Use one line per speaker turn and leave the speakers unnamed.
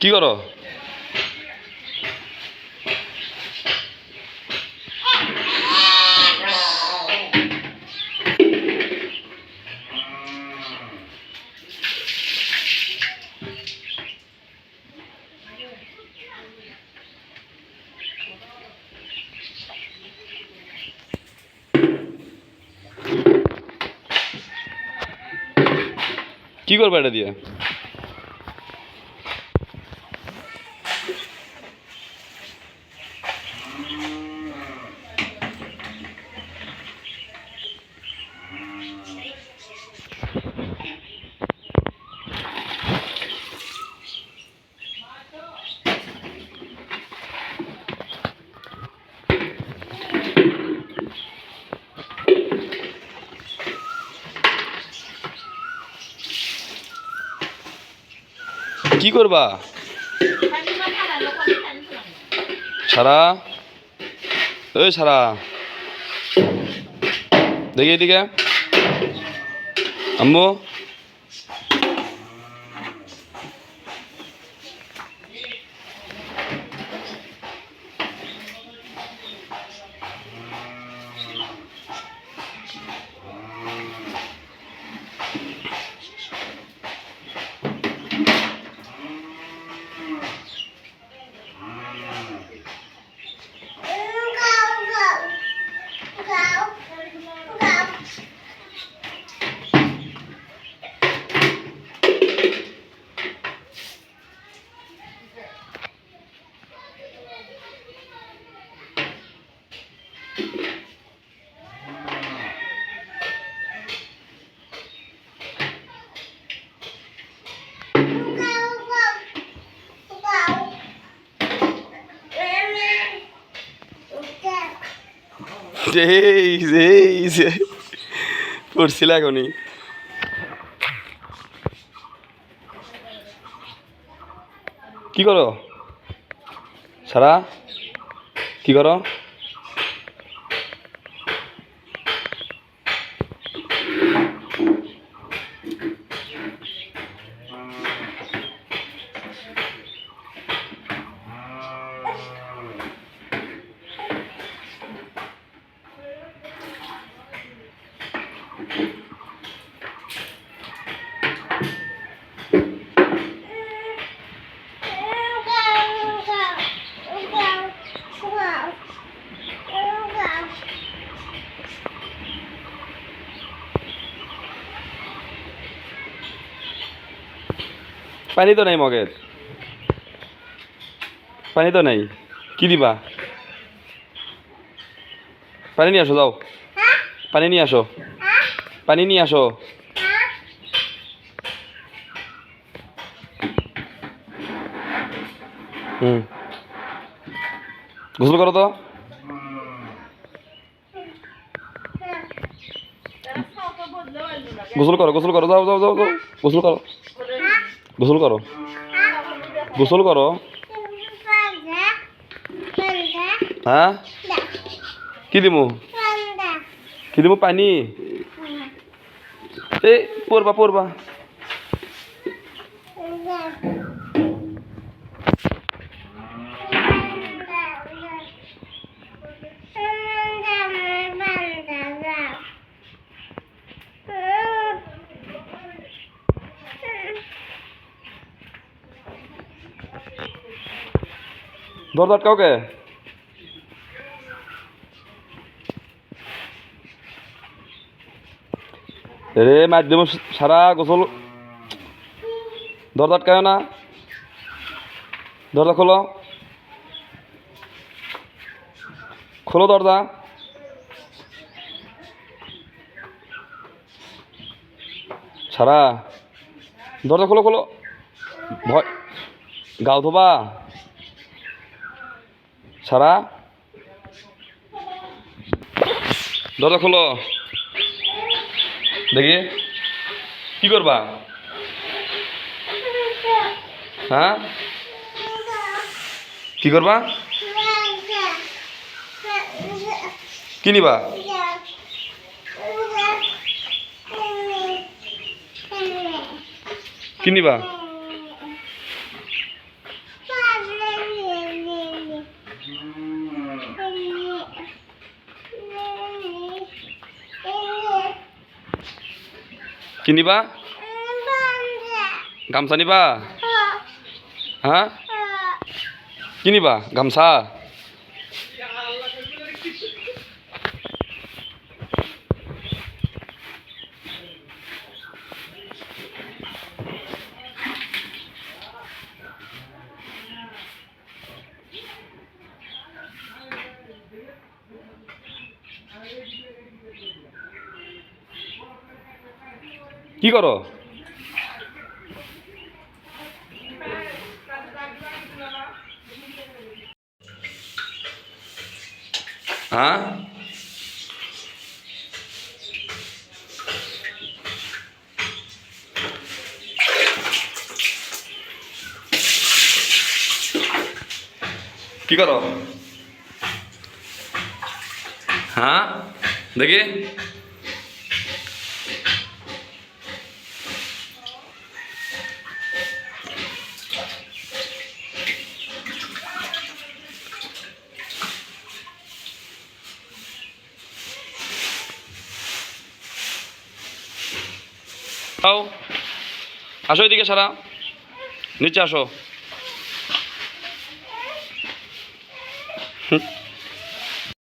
কি করো? কি করবে এটা দিয়ে? কি করবা? সারা? ওই সারা। দেখি এদিকে। আম্মু? এই এই যে। পড়ছিল এখনই। কি করো? সারা? কি করো? পানি তো নেই মগের। পানি তো নেই। কি দিবা? পানি নিয়ে আসো, যাও। পানি নিয়ে আসো। পানি নিয়ে আসো। হুম। গোসল করো তো। গোসল করো গোসল করো, যাও যাও যাও যাও। গোসল করো। গোসল করো। গোসল করো। হ্যাঁ? কি দিমু? কি দিমু পানি? এই পড়বা পড়বা দরজা আটকাও কে রে মাধ্যম সারা গোসল। দরজা আটকায় না? দরজা খোলো। খোলো দরজা। সারা, দরজা খোলো খোলো। ভয় গাও ধোবা। সারা দরজা খোলো। দেখি। কি করবা? হ্যাঁ? কি করবা? কি নিবা? কি নিবা? কি নিবা গামছা নিবা? হ্যাঁ। কি নিবা গামছা? কি করো হ্যাঁ কি করো হ্যাঁ দেখি আও আসো এদিকে সারা নিচে আসো হুম।